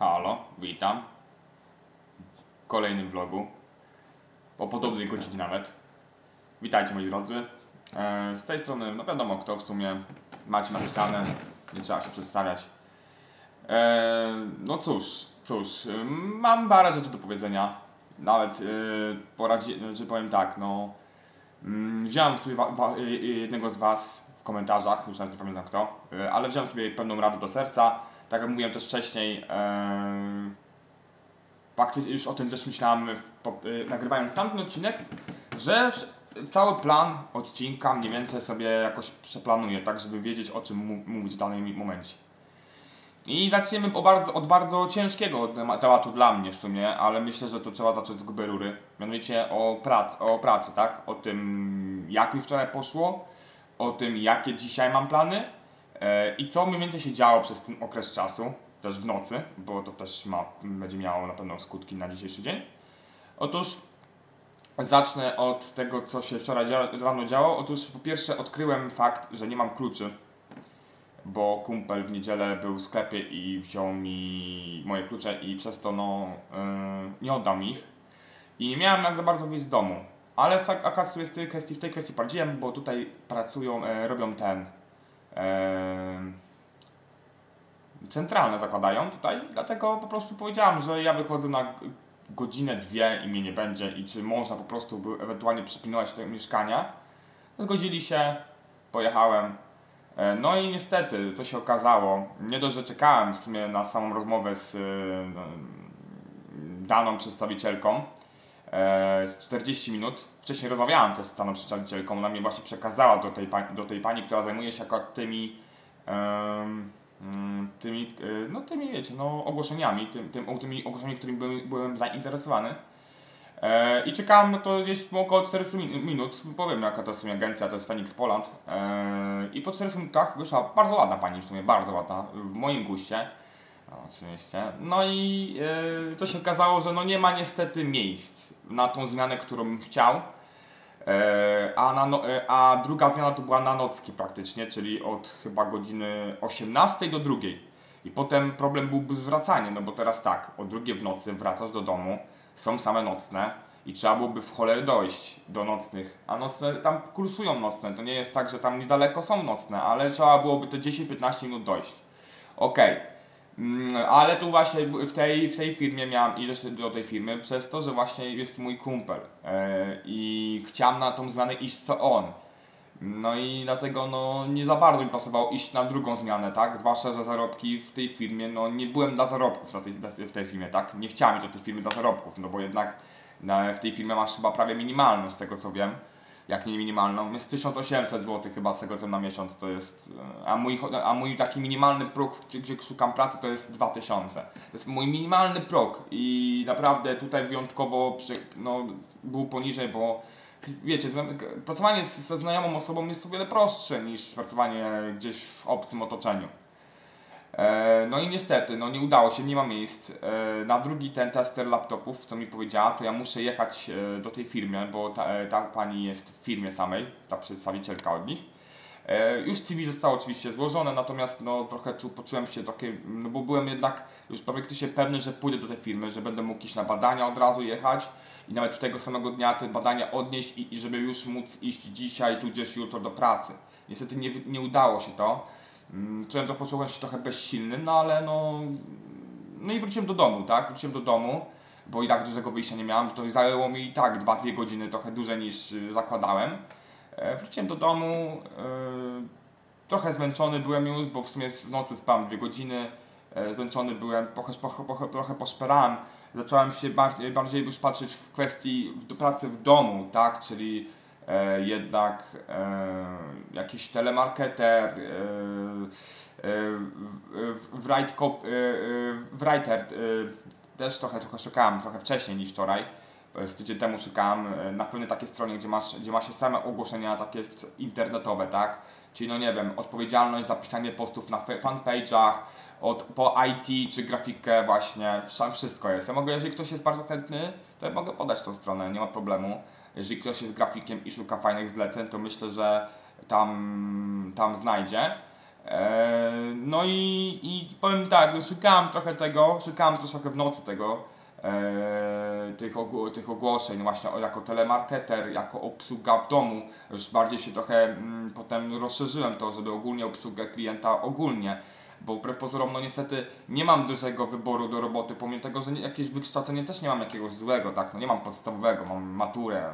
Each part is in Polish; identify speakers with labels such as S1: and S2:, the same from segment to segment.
S1: Halo, witam. W kolejnym vlogu. O podobnej godzinie nawet. Witajcie moi drodzy. E, z tej strony, no wiadomo kto w sumie macie napisane, nie trzeba się przedstawiać. E, no cóż, cóż, mam parę rzeczy do powiedzenia. Nawet yy, poradzi, że powiem tak, no. Mm, wziąłem sobie jednego z Was w komentarzach, już nawet nie pamiętam kto, ale wziąłem sobie pewną radę do serca. Tak jak mówiłem też wcześniej, yy, fakty- już o tym też myślałem y, nagrywając tamten odcinek, że cały plan odcinka mniej więcej sobie jakoś przeplanuję, tak żeby wiedzieć o czym mówić w danym momencie. I zaczniemy bardzo, od bardzo ciężkiego tema- tematu dla mnie w sumie, ale myślę, że to trzeba zacząć z gruby rury. Mianowicie o, prac, o pracy, tak? O tym, jak mi wczoraj poszło, o tym, jakie dzisiaj mam plany e, i co mniej więcej się działo przez ten okres czasu, też w nocy, bo to też ma, będzie miało na pewno skutki na dzisiejszy dzień. Otóż zacznę od tego, co się wczoraj dzia- rano działo. Otóż po pierwsze odkryłem fakt, że nie mam kluczy bo kumpel w niedzielę był w sklepie i wziął mi moje klucze i przez to no yy, nie oddam ich. I nie miałem jak za bardzo wyjść z domu. Ale akurat z tej kwestii, w tej kwestii poradziłem, bo tutaj pracują, e, robią ten centralne zakładają tutaj, dlatego po prostu powiedziałam, że ja wychodzę na godzinę, dwie i mnie nie będzie i czy można po prostu by ewentualnie przypilnować tego mieszkania. Zgodzili się, pojechałem, E, No i niestety, co się okazało, nie dość, że czekałem w sumie na samą rozmowę z no, daną przedstawicielką e, z 40 minut. Wcześniej rozmawiałem też z daną przedstawicielką, ona mnie właśnie przekazała do tej, pani, do tej pani, która zajmuje się akurat tymi mm, tymi, y, no tymi wiecie, no ogłoszeniami, tym, tym, tymi ogłoszeniami, którymi byłem, byłem zainteresowany. E, I czekałem na to gdzieś około 400 min- minut. Powiem jaka to jest w sumie agencja, to jest Phoenix Poland. E, I po 400 minutach wyszła bardzo ładna pani w sumie, bardzo ładna, w moim guście. No, oczywiście. No i e, to się okazało, że no nie ma niestety miejsc na tą zmianę, którą bym chciał. E, a, na no, e, a druga zmiana to była na nocki praktycznie, czyli od chyba godziny 18 do 2. I potem problem byłby zwracanie, no bo teraz tak, o drugiej w nocy wracasz do domu, są same nocne i trzeba byłoby w cholerę dojść do nocnych, a nocne, tam kursują nocne, to nie jest tak, że tam niedaleko są nocne, ale trzeba byłoby te 10-15 minut dojść. Okej. Mm, Ale tu właśnie w tej, w tej firmie miałem iść do tej firmy przez to, że właśnie jest mój kumpel e, i chciałem na tą zmianę iść co on. No i dlatego no, nie za bardzo mi pasowało iść na drugą zmianę, tak? Zwłaszcza, że zarobki w tej firmie, no nie byłem dla zarobków na tej, w tej firmie, tak? Nie chciałem mieć do tej firmy dla zarobków, no bo jednak na, w tej firmie masz chyba prawie minimalną z tego co wiem. Jak nie minimalną, jest 1800 zł chyba z tego co na miesiąc to jest, e, a mój, a mój taki minimalny próg, gdzie, szukam pracy to jest 2000. To jest mój minimalny próg i naprawdę tutaj wyjątkowo przy, no, był poniżej, bo wiecie, pracowanie ze znajomą osobą jest o wiele prostsze niż pracowanie gdzieś w obcym otoczeniu. E, no i niestety, no nie udało się, nie ma miejsc. E, na drugi ten tester laptopów, co mi powiedziała, to ja muszę jechać e, do tej firmy, bo ta, ta pani jest w firmie samej, ta przedstawicielka od nich. Już CV zostało oczywiście złożone, natomiast no, trochę czu, poczułem się takie, no bo byłem jednak już praktycznie pewny, że pójdę do tej firmy, że będę mógł iść na badania od razu jechać i nawet tego samego dnia te badania odnieść i, i żeby już móc iść dzisiaj, tudzież jutro do pracy. Niestety nie, nie udało się to. Mm, Czułem to, poczułem się trochę bezsilny, no ale no... No i wróciłem do domu, tak? Wróciłem do domu, bo i tak dużego wyjścia nie miałem, to zajęło mi i tak 2-2 godziny, trochę dłużej niż y, zakładałem. E, Wróciłem do domu, e, trochę zmęczony byłem już, bo w sumie w nocy spałem 2 godziny, e, zmęczony byłem, trochę, trochę, trochę, poszperałem. Zacząłem się bardziej, już patrzeć w kwestii pracy w domu, tak, czyli jednak e, jakiś telemarketer, e, e, e, e, writer, e, też trochę, trochę szukałem, trochę wcześniej niż wczoraj. Z tydzień temu szukałem e, na pewnej takiej stronie, gdzie masz, gdzie ma się same ogłoszenia takie internetowe, tak? Czyli no nie wiem, odpowiedzialność za pisanie postów na fanpage'ach, od, po IT czy grafikę właśnie, wsz- wszystko jest. Ja mogę, jeżeli ktoś jest bardzo chętny, to ja mogę podać tą stronę, nie ma problemu. Jeżeli ktoś jest grafikiem i szuka fajnych zleceń, to myślę, że tam, tam znajdzie. E, no i, i powiem tak, no szukałem trochę tego, szukałem troszkę w nocy tego, e, tych, ogł tych ogłoszeń właśnie jako telemarketer, jako obsługa w domu. Już bardziej się trochę mm, potem rozszerzyłem to, żeby ogólnie obsługę klienta ogólnie. Bo wbrew pozorom, no niestety nie mam dużego wyboru do roboty, pomimo tego, że jakieś wykształcenie też nie mam jakiegoś złego, tak? No nie mam podstawowego, mam maturę,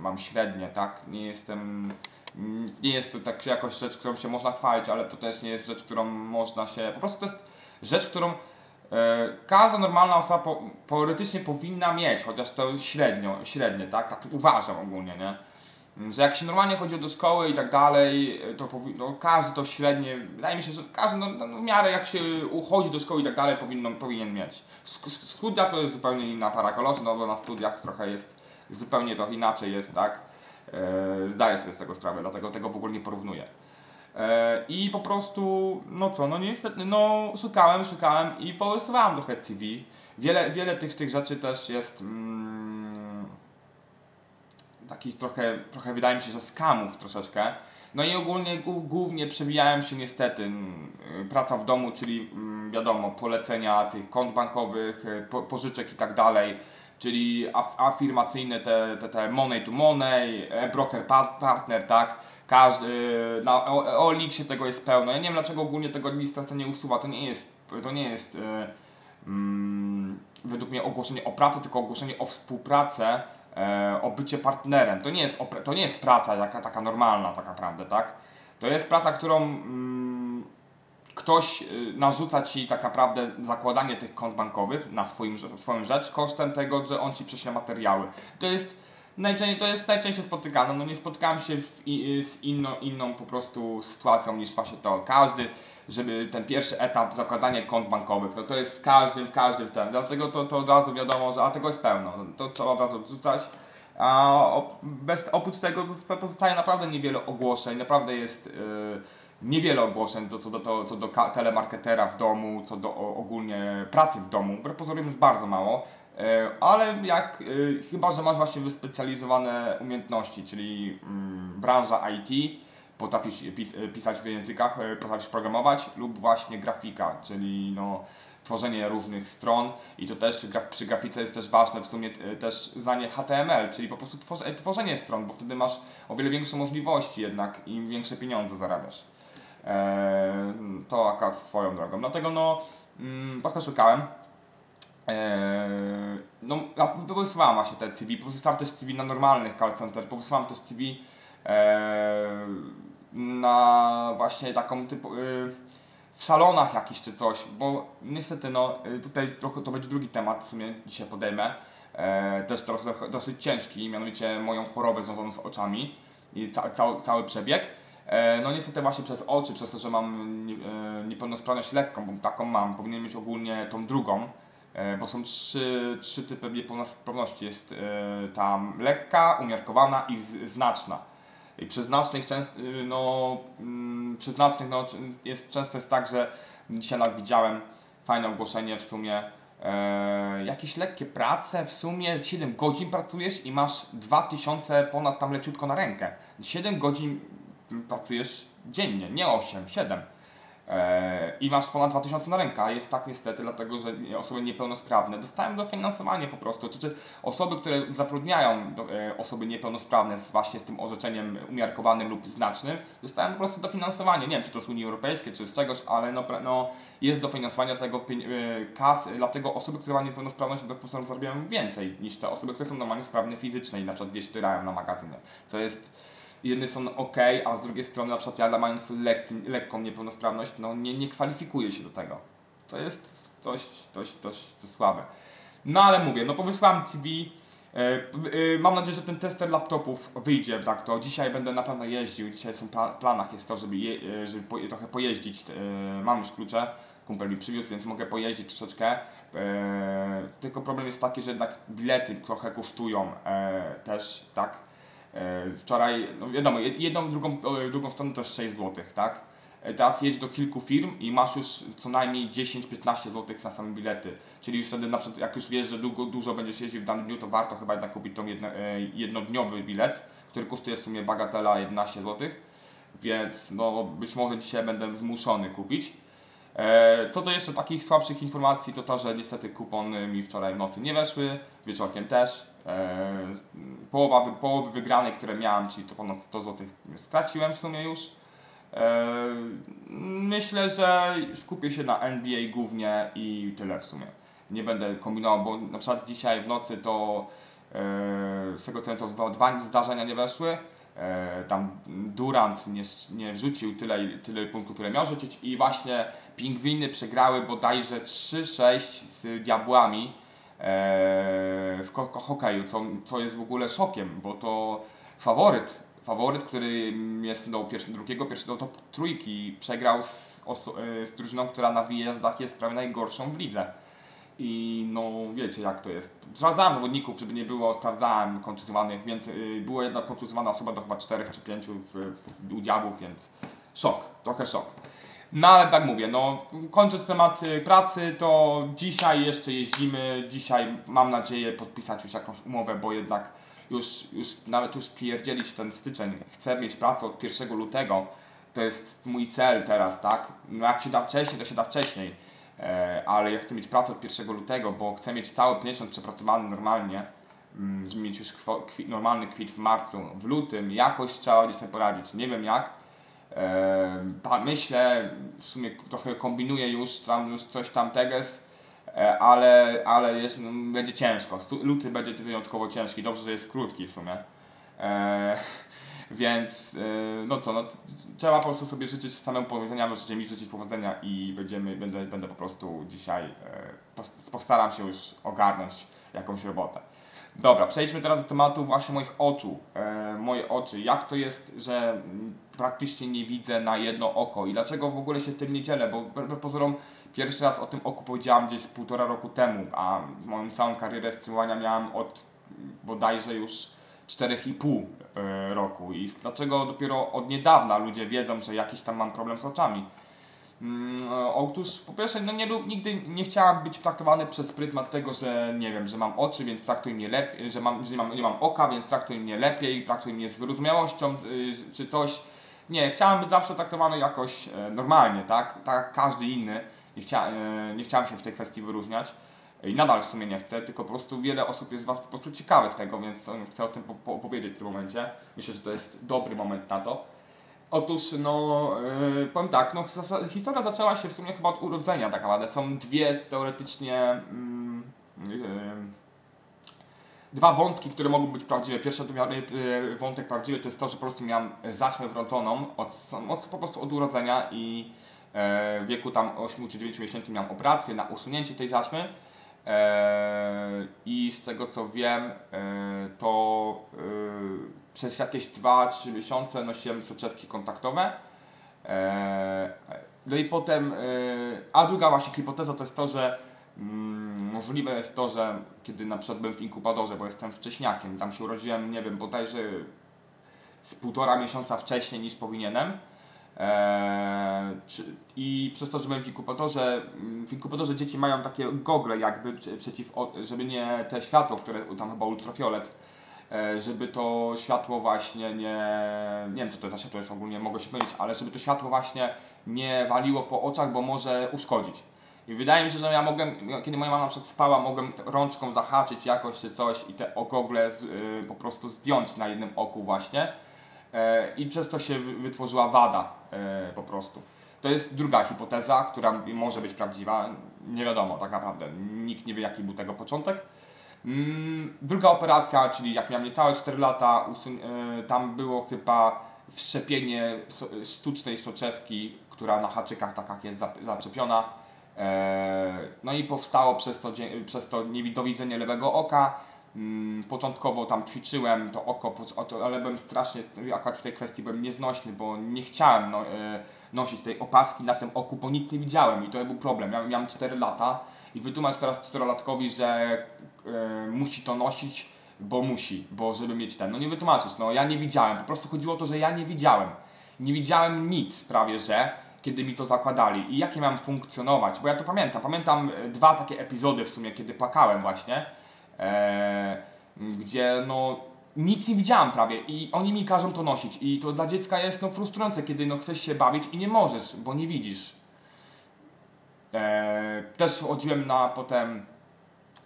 S1: mam średnie, tak? Nie jestem nie jest to tak jakoś rzecz, którą się można chwalić, ale to też nie jest rzecz, którą można się. Po prostu to jest rzecz, którą e, każda normalna osoba po, teoretycznie powinna mieć, chociaż to średnio, średnie, tak? Tak uważam ogólnie, nie? Że jak się normalnie chodzi do szkoły i tak dalej, to, no, każdy to średnie, wydaje mi się, że każdy no, no, w miarę jak się uchodzi do szkoły i tak dalej powinno, powinien mieć. Studia to jest zupełnie inna para kolorzy, no bo na studiach trochę jest, zupełnie to inaczej jest, tak? E, zdaję sobie z tego sprawę, dlatego tego w ogóle nie porównuję. E, I po prostu, no co, no niestety, no szukałem, szukałem i połysowałem trochę CV. Wiele, wiele tych, tych rzeczy też jest mm, takich trochę, trochę wydaje mi się, że skamów troszeczkę. No i ogólnie głównie przewijałem się niestety mm, praca w domu, czyli mm, wiadomo, polecenia tych kont bankowych, po, pożyczek i tak dalej czyli afirmacyjne te, te, te money to money, e, broker partner, tak? Każdy, na OLX tego jest pełno. Ja nie wiem dlaczego ogólnie tego administracja nie usuwa. To nie jest, to nie jest e, mm, według mnie ogłoszenie o pracy, tylko ogłoszenie o współpracę, e, o bycie partnerem. To nie jest, to nie jest praca taka, taka normalna tak naprawdę, tak? To jest praca, którą mm, ktoś y, narzuca Ci tak naprawdę zakładanie tych kont bankowych na swoim, swoją rzecz kosztem tego, że on Ci prześle materiały. To jest najczęściej, to jest najczęściej spotykane. No nie spotkałem się w, z inną, inną po prostu sytuacją niż właśnie to. Każdy, żeby ten pierwszy etap zakładania kont bankowych, no to jest w każdym, w każdym ten. Dlatego to, to od razu wiadomo, że a tego jest pełno. To trzeba od razu odrzucać. A bez, oprócz tego pozostaje naprawdę niewiele ogłoszeń, naprawdę jest yy, niewiele ogłoszeń do, co, do, to, co do telemarketera w domu, co do ogólnie pracy w domu. Wbrew jest bardzo mało, e, ale jak, e, chyba, że masz właśnie wyspecjalizowane umiejętności, czyli mm, branża IT, potrafisz pis pisać w językach, e, potrafisz programować lub właśnie grafika, czyli no, tworzenie różnych stron i to też przy grafice jest też ważne w sumie też znanie HTML, czyli po prostu tworzenie stron, bo wtedy masz o wiele większe możliwości jednak i większe pieniądze zarabiasz. E, to akurat swoją drogą. Dlatego no, mm, trochę szukałem. E, no, ja wysyłałem właśnie te CV, wysyłałem też CV na normalnych call center, wysyłałem też CV e, na właśnie taką typu w salonach jakiś czy coś, bo niestety no tutaj trochę to będzie drugi temat w sumie dzisiaj podejmę. też trochę dosyć ciężki, mianowicie moją chorobę związaną z oczami i ca cały, cały przebieg. E, no niestety właśnie przez oczy, przez to, że mam e, niepełnosprawność lekką, bo taką mam, powinien mieć ogólnie tą drugą, e, bo są trzy, trzy typy niepełnosprawności. Jest tam lekka, umiarkowana i znaczna. I przy znacznych, często, no, mm, przy znacznych no, jest, często jest tak, że dzisiaj nawet widziałem fajne ogłoszenie w sumie, e, jakieś lekkie prace, w sumie 7 godzin pracujesz i masz 2000 ponad tam leciutko na rękę. 7 godzin pracujesz dziennie, nie 8, 7. E, I masz ponad 2000 na rękę, jest tak niestety, dlatego że osoby niepełnosprawne dostają dofinansowanie po prostu. Czy, czy osoby, które zatrudniają e, osoby niepełnosprawne z właśnie z tym orzeczeniem umiarkowanym lub znacznym, dostają po prostu dofinansowanie. Nie wiem, czy to z Unii Europejskiej, czy z czegoś, ale no, no jest dofinansowanie do tego e, kas, dlatego osoby, które mają niepełnosprawność po prostu zarabiają więcej niż te osoby, które są normalnie sprawne fizycznie i na przykład gdzieś tyrają na magazyny. Co jest jednej strony ok, a z drugiej strony na przykład ja mając lekki, lekką niepełnosprawność, no nie, nie kwalifikuję się do tego. To jest coś, coś, coś, coś słabe. No ale mówię, no powysłałem CV, e, e, Mam nadzieję, że ten tester laptopów wyjdzie, tak? To dzisiaj będę na pewno jeździł, dzisiaj są w planach jest to, żeby, je, e, żeby po, trochę pojeździć, mam już klucze, kumpel mi przywiózł, więc mogę pojeździć troszeczkę, tylko problem jest taki, że jednak bilety trochę kosztują też, tak, wczoraj, no wiadomo, jedną, drugą, drugą stronę to jest 6 zł, tak? E, teraz jedź do kilku firm i masz już co najmniej 10-15 zł na same bilety. Czyli już wtedy na przykład jak już wiesz, że długo, dużo będziesz jeździł w danym dniu, to warto chyba jednak kupić tą jedno, e, jednodniowy bilet, który kosztuje w sumie bagatela 11 zł. więc no być może dzisiaj będę zmuszony kupić. E, co do jeszcze takich słabszych informacji, to to, że niestety kupony mi wczoraj w nocy nie weszły, wieczorkiem też. E, połowa, wy- połowy wygranej, które miałem, czyli to ponad 100 zł straciłem w sumie już. E, myślę, że skupię się na NBA głównie i tyle w sumie. Nie będę kombinował, bo na przykład dzisiaj w nocy to e, z tego co to dwa zdarzenia nie weszły. Tam Durant nie, nie wrzucił tyle, tyle punktów, które miał rzucić i właśnie Pingwiny przegrały bodajże 3-6 z Diabłami w ko- ko- hokeju, co, co jest w ogóle szokiem, bo to faworyt, faworyt, który jest do pierwszy, drugiego, pierwszy do top trójki, przegrał z, e, z drużyną, która na wyjazdach jest prawie najgorszą w lidze. I no wiecie jak to jest. Sprawdzałem zawodników, żeby nie było, sprawdzałem kontuzjowanych, więc y, była jedna kontuzjowana osoba do chyba 4 czy 5 w, w, u diabłów, więc szok, trochę szok. No ale tak mówię, no kończąc temat y, pracy, to dzisiaj jeszcze jeździmy, dzisiaj mam nadzieję podpisać już jakąś umowę, bo jednak już, już nawet już pierdzielić ten styczeń, chcę mieć pracę od 1 lutego, to jest mój cel teraz, tak? No jak się da wcześniej, to się da wcześniej. E, ale ja chcę mieć pracę od 1 lutego, bo chcę mieć cały miesiąc przepracowany normalnie, mm, żeby mieć już kwo, kwi, normalny kwit w marcu, w lutym, jakoś trzeba gdzieś sobie poradzić, nie wiem jak. Myślę, w sumie trochę kombinuję już, tam już coś tam teges, e, ale, ale jest, no, będzie ciężko. Luty będzie wyjątkowo ciężki, dobrze, że jest krótki w sumie. E, więc e, no co, no, trzeba po prostu sobie życzyć samemu powodzenia, możecie mi życzyć powodzenia i będziemy, będę, będę po prostu dzisiaj, e, pos- postaram się już ogarnąć jakąś robotę. Dobra, przejdźmy teraz do tematu właśnie moich oczu. E, moje oczy. Jak to jest, że praktycznie nie widzę na jedno oko i dlaczego w ogóle się tym nie dzielę? Bo wbrew pozorom pierwszy raz o tym oku powiedziałam gdzieś półtora roku temu, a moją całą karierę streamowania miałem od bodajże już 4,5 e, roku. I dlaczego dopiero od niedawna ludzie wiedzą, że jakiś tam mam problem z oczami? Mm, e, Otóż po pierwsze, no nie, nigdy nie chciałam być traktowany przez pryzmat tego, że nie wiem, że mam oczy, więc traktuj mnie lepiej, że, mam, że nie, mam, nie mam oka, więc traktuj mnie lepiej, traktuj mnie z wyrozumiałością y, czy coś. Nie, chciałem być zawsze traktowany jakoś e, normalnie, tak? Tak jak każdy inny. Nie, chcia, e, nie chciałem się w tej kwestii wyróżniać. I nadal w sumie nie chcę, tylko po prostu wiele osób jest Was po prostu ciekawych tego, więc chcę o tym po- po- opowiedzieć w tym momencie. Myślę, że to jest dobry moment na to. Otóż, no, yy, powiem tak, no, historia zaczęła się w sumie chyba od urodzenia, tak naprawdę. Są dwie teoretycznie. Yy, dwa wątki, które mogą być prawdziwe. Pierwszy yy, wątek prawdziwy to jest to, że po prostu miałem zaćmę wrodzoną od, od, po prostu od urodzenia i e, w wieku tam 8 czy 9 miesięcy miałem operację na usunięcie tej zaćmy. E, I z tego co wiem, e, to e, przez jakieś 2-3 miesiące nosiłem soczewki kontaktowe. E, no i potem, e, a druga właśnie hipoteza to jest to, że mm, możliwe jest to, że kiedy na przykład byłem w inkubatorze, bo jestem wcześniakiem, tam się urodziłem, nie wiem, bodajże z półtora miesiąca wcześniej niż powinienem. Czy, I przez to, że byłem w inkubatorze, mm, w inkubatorze dzieci mają takie gogle jakby prze- przeciw, żeby nie te światło, które tam chyba ultrafiolet, e, żeby to światło właśnie nie, nie wiem co to za światło jest ogólnie, mogę się mylić, ale żeby to światło właśnie nie waliło po oczach, bo może uszkodzić. I wydaje mi się, że ja mogłem, kiedy moja mama na przykład spała, mogłem rączką zahaczyć jakoś czy coś i te gogle z, y, po prostu zdjąć na jednym oku właśnie. E, i przez to się wy- wytworzyła wada e, po prostu. To jest druga hipoteza, która może być prawdziwa. Nie wiadomo tak naprawdę. Nikt nie wie jaki był tego początek. Mm, Druga operacja, czyli jak miałem niecałe 4 lata, e, tam było chyba wszczepienie sztucznej soczewki, która na haczykach takach jest zaczepiona. E, No i powstało przez to, przez to niewidowidzenie lewego oka. Mm, Początkowo tam ćwiczyłem to oko, ale byłem strasznie, akurat w tej kwestii byłem nieznośny, bo nie chciałem no, e, nosić tej opaski na tym oku, bo nic nie widziałem i to był problem. Ja miałem 4 lata i wytłumacz teraz czterolatkowi, że e, musi to nosić, bo musi, bo żeby mieć ten. No nie wytłumaczysz, no ja nie widziałem, po prostu chodziło o to, że ja nie widziałem. Nie widziałem nic prawie, że kiedy mi to zakładali i jakie mam funkcjonować, bo ja to pamiętam. Pamiętam e, dwa takie epizody w sumie, kiedy płakałem właśnie, e, gdzie no nic nie widziałam prawie i oni mi każą to nosić i to dla dziecka jest no frustrujące, kiedy no chcesz się bawić i nie możesz, bo nie widzisz. Eee, też chodziłem na potem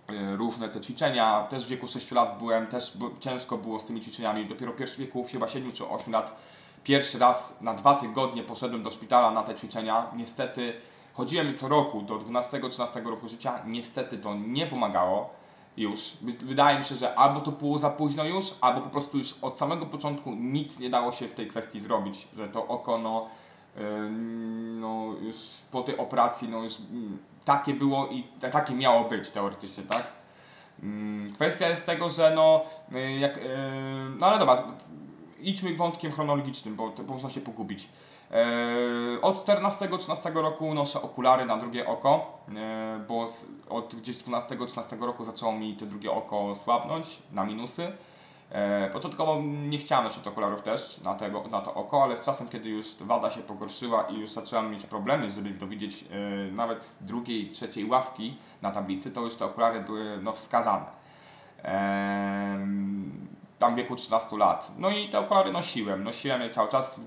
S1: e, różne te ćwiczenia, też w wieku 6 lat byłem, też ciężko było z tymi ćwiczeniami, dopiero w pierwszym wieku chyba 7 czy 8 lat pierwszy raz na dwa tygodnie poszedłem do szpitala na te ćwiczenia, niestety chodziłem co roku do 12-13 roku życia, niestety to nie pomagało już. Wy- Wydaje mi się, że albo to było za późno już, albo po prostu już od samego początku nic nie dało się w tej kwestii zrobić, że to oko no, no już po tej operacji no już mm, takie było i ta- takie miało być teoretycznie, tak? Mm, Kwestia jest tego, że no, y, jak, y, no ale dobra, idźmy wątkiem chronologicznym, bo to można się pogubić. E, Od 14-13 roku noszę okulary na drugie oko, e, bo od gdzieś 12-13 roku zaczęło mi to drugie oko słabnąć na minusy. E, Początkowo nie chciałem nosić okularów też na, tego, na to oko, ale z czasem, kiedy już wada się pogorszyła i już zacząłem mieć problemy, żeby to widzieć e, nawet z drugiej, trzeciej ławki na tablicy, to już te okulary były no, wskazane. Tam w wieku 13 lat. No i te okulary nosiłem, nosiłem je cały czas,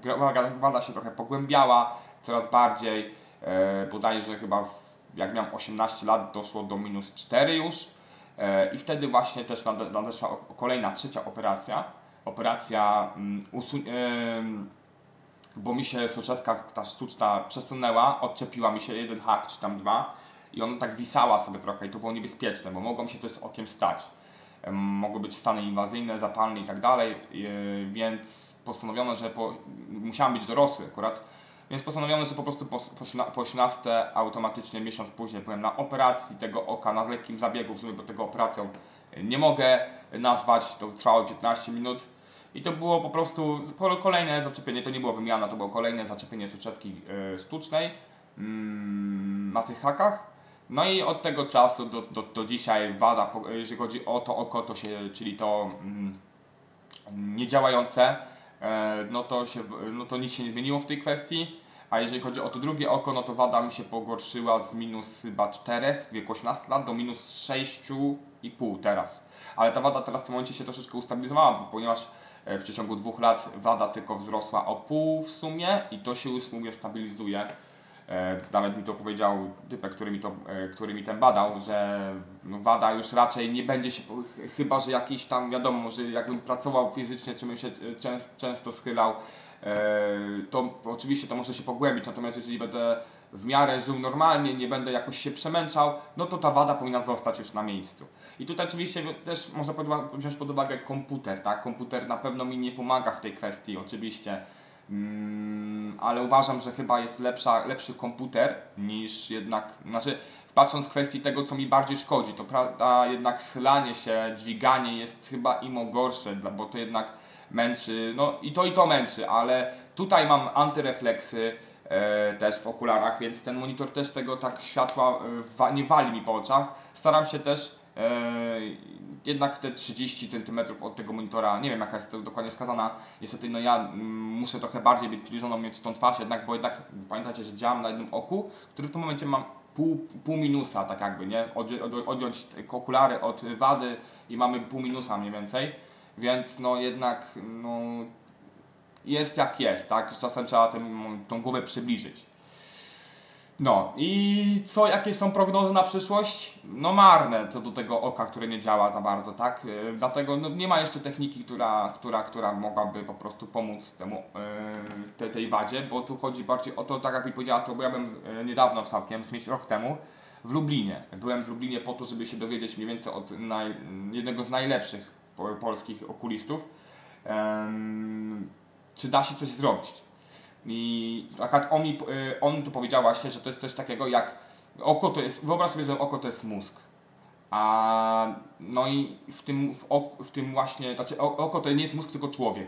S1: wada, się trochę pogłębiała coraz bardziej, e, bodajże chyba w, jak miałem 18 lat doszło do minus 4 już i wtedy właśnie też nade- nadeszła kolejna, trzecia operacja, operacja mm, usu- bo mi się soczewka ta sztuczna przesunęła, odczepiła mi się jeden hak czy tam dwa i ona tak wisała sobie trochę i to było niebezpieczne, bo mogło mi się coś z okiem stać. Mogły być stany inwazyjne, zapalne i tak dalej, yy, więc postanowiono, że po, musiałem być dorosły akurat, więc postanowiono, że po prostu po, po, 18 automatycznie miesiąc później byłem na operacji tego oka, na lekkim zabiegu, w sumie bo tego operacją nie mogę nazwać, to trwało 15 minut. I to było po prostu kolejne zaczepienie, to nie było wymiana, to było kolejne zaczepienie soczewki e, sztucznej mm, na tych hakach. No i od tego czasu do, do, do dzisiaj wada, jeżeli chodzi o to oko, to się, czyli to mm, niedziałające, e, no to, się, no to nic się nie zmieniło w tej kwestii. A jeżeli chodzi o to drugie oko, no to wada mi się pogorszyła z minus chyba 4 w wieku 18 lat do minus 6,5 teraz. Ale ta wada teraz w tym momencie się troszeczkę ustabilizowała, ponieważ e, w przeciągu dwóch lat wada tylko wzrosła o pół w sumie i to się już mówię stabilizuje. E, Nawet mi to powiedział typek, który mi, to, e, który mi ten badał, że no, wada już raczej nie będzie się, chyba że jakiś tam, wiadomo, może jakbym pracował fizycznie, czy bym się częs, często schylał, to oczywiście to może się pogłębić, natomiast jeżeli będę w miarę żył normalnie, nie będę jakoś się przemęczał, no to ta wada powinna zostać już na miejscu. I tutaj oczywiście też można wziąć pod uwagę komputer, tak? Komputer na pewno mi nie pomaga w tej kwestii, oczywiście. Mm, ale uważam, że chyba jest lepsza, lepszy komputer niż jednak, znaczy patrząc w kwestii tego, co mi bardziej szkodzi, to prawda, jednak schylanie się, dźwiganie jest chyba imo gorsze, bo to jednak męczy, no i to i to męczy, ale tutaj mam antyrefleksy e, też w okularach, więc ten monitor też tego tak światła e, nie wali mi po oczach. Staram się też e, jednak te 30 cm od tego monitora, nie wiem jaka jest to dokładnie wskazana, niestety no ja muszę trochę bardziej być przybliżoną mieć tą twarz jednak, bo jednak pamiętajcie, że działam na jednym oku, który w tym momencie mam pół, pół minusa tak jakby, nie? Odzi- od- Odjąć okulary od wady i mamy pół minusa mniej więcej, więc no jednak no jest jak jest, tak? Czasem trzeba tym, tą głowę przybliżyć. No i co, jakie są prognozy na przyszłość? No marne co do tego oka, które nie działa za bardzo, tak? Yy, dlatego no, nie ma jeszcze techniki, która, która, która mogłaby po prostu pomóc temu, yy, te, tej wadzie, bo tu chodzi bardziej o to, tak jak mi powiedziała, to byłem yy, niedawno całkiem, mieć rok temu, w Lublinie. Byłem w Lublinie po to, żeby się dowiedzieć mniej więcej od naj, jednego z najlepszych polskich okulistów, czy da się coś zrobić. I on mi, y, on to powiedział właśnie, że to jest coś takiego jak oko to jest, wyobraź sobie, że oko to jest mózg. A no i w tym, w, ok, w tym właśnie, znaczy oko to nie jest mózg, tylko człowiek.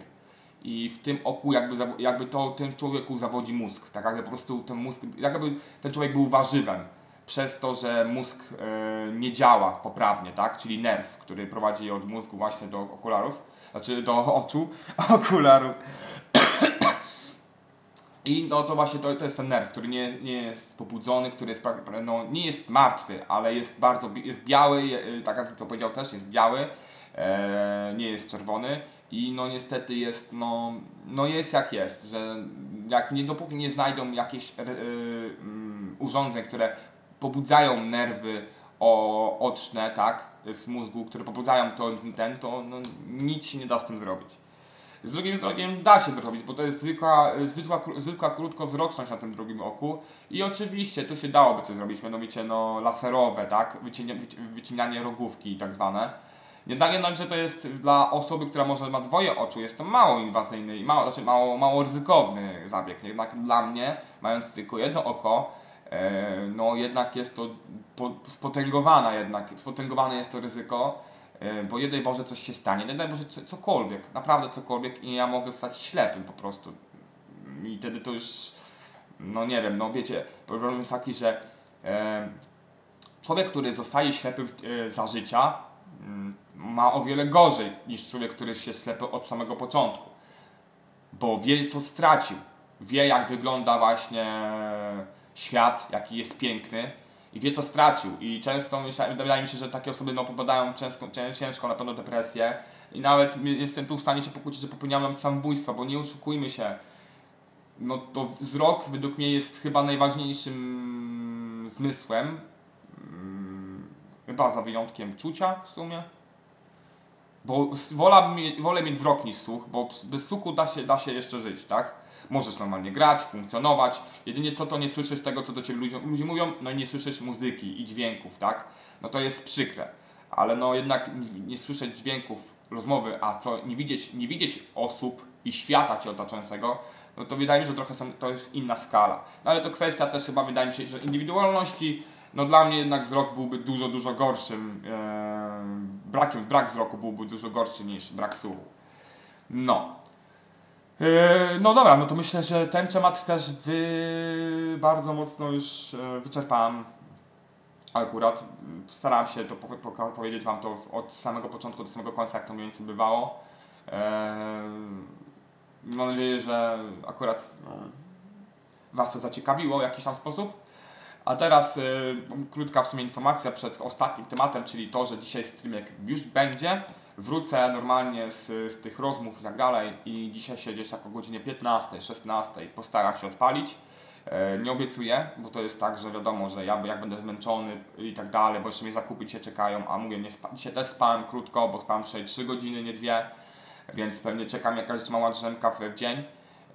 S1: I w tym oku jakby, jakby to ten człowieku zawodzi mózg. Tak jakby po prostu ten mózg, jakby ten człowiek był warzywem. Przez to, że mózg e, nie działa poprawnie, tak? Czyli nerw, który prowadzi od mózgu właśnie do okularów, znaczy do oczu, okularów. I no to właśnie to, to jest ten nerw, który nie, nie jest pobudzony, który jest no, nie jest martwy, ale jest bardzo jest biały, y, tak jak to powiedział też, jest biały, e, nie jest czerwony i no niestety jest, no, no jest jak jest, że jak nie, dopóki nie znajdą jakieś yy, yy, urządzeń, które pobudzają nerwy o, oczne, tak, z mózgu, które pobudzają to, ten, to no, nic się nie da z tym zrobić. Z drugim wzrokiem da się zrobić, bo to jest zwykła, zwykła, zwykła krótkowzroczność na tym drugim oku i oczywiście tu się dałoby coś zrobić, mianowicie no laserowe, tak, wycinanie rogówki tak zwane. Jednak jednakże to jest dla osoby, która może ma dwoje oczu, jest to mało inwazyjny i mało, znaczy mało, mało ryzykowny zabieg. Jednak dla mnie, mając tylko jedno oko, no jednak jest to spotęgowana jednak, spotęgowane jest to ryzyko E, bo jednej Boże coś się stanie, nie daj Boże cokolwiek, naprawdę cokolwiek i ja mogę stać ślepym po prostu. I wtedy to już, no nie wiem, no wiecie, problem jest taki, że e, człowiek, który zostaje ślepy e, za życia, mm, ma o wiele gorzej niż człowiek, który się ślepy od samego początku. Bo wie, co stracił. Wie, jak wygląda właśnie świat, jaki jest piękny i wie co stracił. I często myśla, wydaje mi się, że takie osoby no, popadają ciężko, ciężko na pewno depresję i nawet jestem tu w stanie się pokłócić, że popełniam samobójstwa, bo nie oszukujmy się. No to wzrok według mnie jest chyba najważniejszym zmysłem. Chyba za wyjątkiem czucia w sumie. Bo wola, wolę mieć wzrok niż słuch, bo bez słuchu da się, da się jeszcze żyć, tak? Możesz normalnie grać, funkcjonować. Jedynie co to nie słyszysz tego, co do ciebie ludzie, ludzie mówią, no i nie słyszysz muzyki i dźwięków, tak? No to jest przykre. Ale no jednak nie słyszeć dźwięków rozmowy, a co nie widzieć, nie widzieć osób i świata cię otaczającego, no to wydaje mi się, że trochę są, to jest inna skala. No ale to kwestia też chyba wydaje mi się, że indywidualności, no dla mnie jednak wzrok byłby dużo, dużo gorszym, brakiem, brak wzroku byłby dużo gorszy niż brak słuchu. No, no dobra, no to myślę, że ten temat też wy bardzo mocno już e, wyczerpałem. Akurat starałem się to powiedzieć Wam to od samego początku do samego końca, jak to mniej więcej bywało. Yy, mam nadzieję, że akurat no, Was to zaciekawiło w jakiś tam sposób. A teraz y, krótka w sumie informacja przed ostatnim tematem, czyli to, że dzisiaj streamek już będzie wrócę normalnie z, z tych rozmów i tak dalej i dzisiaj się gdzieś tak o godzinie 15, 16 postaram się odpalić. E, nie obiecuję, bo to jest tak, że wiadomo, że ja jak będę zmęczony i tak dalej, bo jeszcze mnie zakupy się czekają, a mówię, nie spa- dzisiaj też spałem krótko, bo spałem dzisiaj 3 godziny, nie 2, więc pewnie czekam jakaś mała drzemka w, dzień.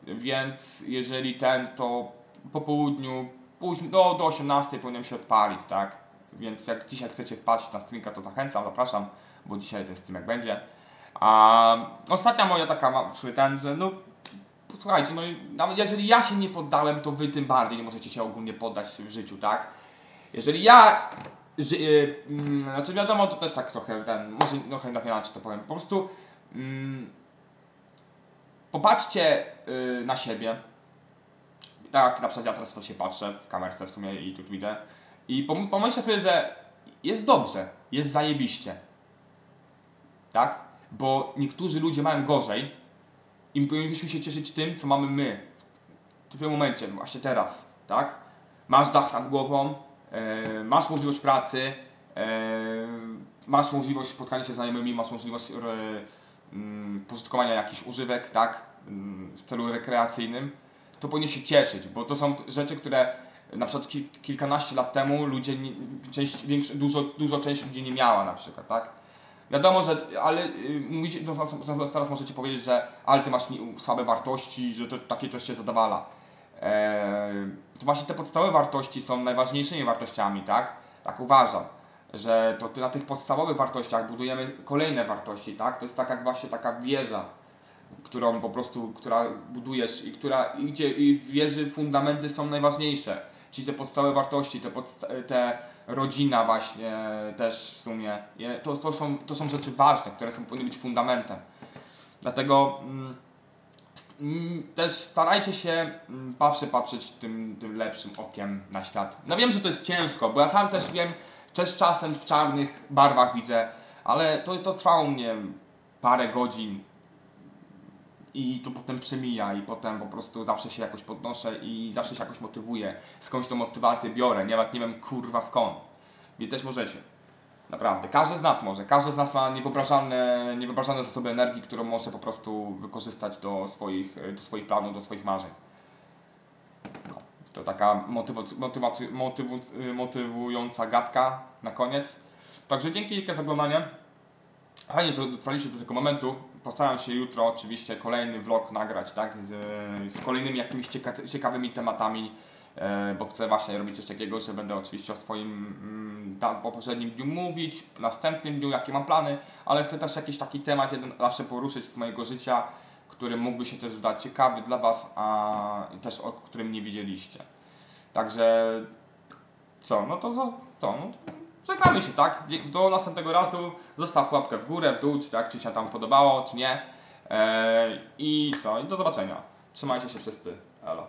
S1: Więc jeżeli ten, to po południu, później, do, do 18 powinienem się odpalić, tak? Więc jak dzisiaj chcecie wpaść na streamka, to zachęcam, zapraszam bo dzisiaj ten streamek będzie. A ostatnia moja taka, ten, że no słuchajcie, no jeżeli ja się nie poddałem, to wy tym bardziej nie możecie się ogólnie poddać w życiu, tak? Jeżeli ja, ży, yy, znaczy wiadomo, to też tak trochę ten, może trochę inaczej to powiem, po prostu yy, popatrzcie yy, na siebie, tak na przykład ja teraz to się patrzę w kamerce w sumie i tu widzę i pomyślcie sobie, że jest dobrze, jest zajebiście, tak? Bo niektórzy ludzie mają gorzej i powinniśmy się cieszyć tym, co mamy my w tym momencie, właśnie teraz, tak? Masz dach nad głową, e, masz możliwość pracy, e, masz możliwość spotkania się z znajomymi, masz możliwość e, mm, pożytkowania jakichś używek, tak? Mm, w celu rekreacyjnym, to powinien się cieszyć, bo to są rzeczy, które na przykład kilkanaście lat temu ludzie, część, większo, dużo, dużo część ludzi nie miała na przykład, tak? Wiadomo, że, ale y, mówicie, no, teraz możecie powiedzieć, że ale ty masz słabe wartości, że to, takie coś się zadawala. Eee, to właśnie te podstawowe wartości są najważniejszymi wartościami, tak? Tak uważam, że to na tych podstawowych wartościach budujemy kolejne wartości, tak? To jest tak jak właśnie taka wieża, którą po prostu, która budujesz i która i w wieży fundamenty są najważniejsze. Czyli te podstawowe wartości, te, podsta te rodzina właśnie też w sumie. To, to, są, to są rzeczy ważne, które są, powinny być fundamentem. Dlatego mm, mm też starajcie się mm, zawsze patrzeć tym, tym lepszym okiem na świat. No wiem, że to jest ciężko, bo ja sam też wiem, też czasem w czarnych barwach widzę, ale to, to trwało mnie parę godzin, i to potem przemija i potem po prostu zawsze się jakoś podnoszę i zawsze się jakoś motywuję. Skądś tą motywację biorę, nie, nie wiem kurwa skąd. I też możecie. Naprawdę, każdy z nas może. Każdy z nas ma niewyobrażalne, niewyobrażalne zasoby energii, którą może po prostu wykorzystać do swoich, do swoich planów, do swoich marzeń. No, to taka motywac- motywac- motywu- motywująca gadka na koniec. Także dzięki wielkie za oglądanie. Fajnie, że dotrwaliście do tego momentu. Postaram się jutro oczywiście kolejny vlog nagrać, tak? Z, z kolejnymi jakimiś cieka- ciekawymi tematami, e, bo chcę właśnie robić coś takiego, że będę oczywiście o swoim mm, poprzednim dniu mówić, następnym dniu, jakie mam plany, ale chcę też jakiś taki temat jeden zawsze poruszyć z mojego życia, który mógłby się też dać ciekawy dla Was, a też o którym nie wiedzieliście. Także co, no to zo- to, no to żegnamy się, tak? Do następnego razu. Zostaw łapkę w górę, w dół, czy tak, czy się tam podobało, czy nie. Eee, I co, i do zobaczenia. Trzymajcie się wszyscy. Elo.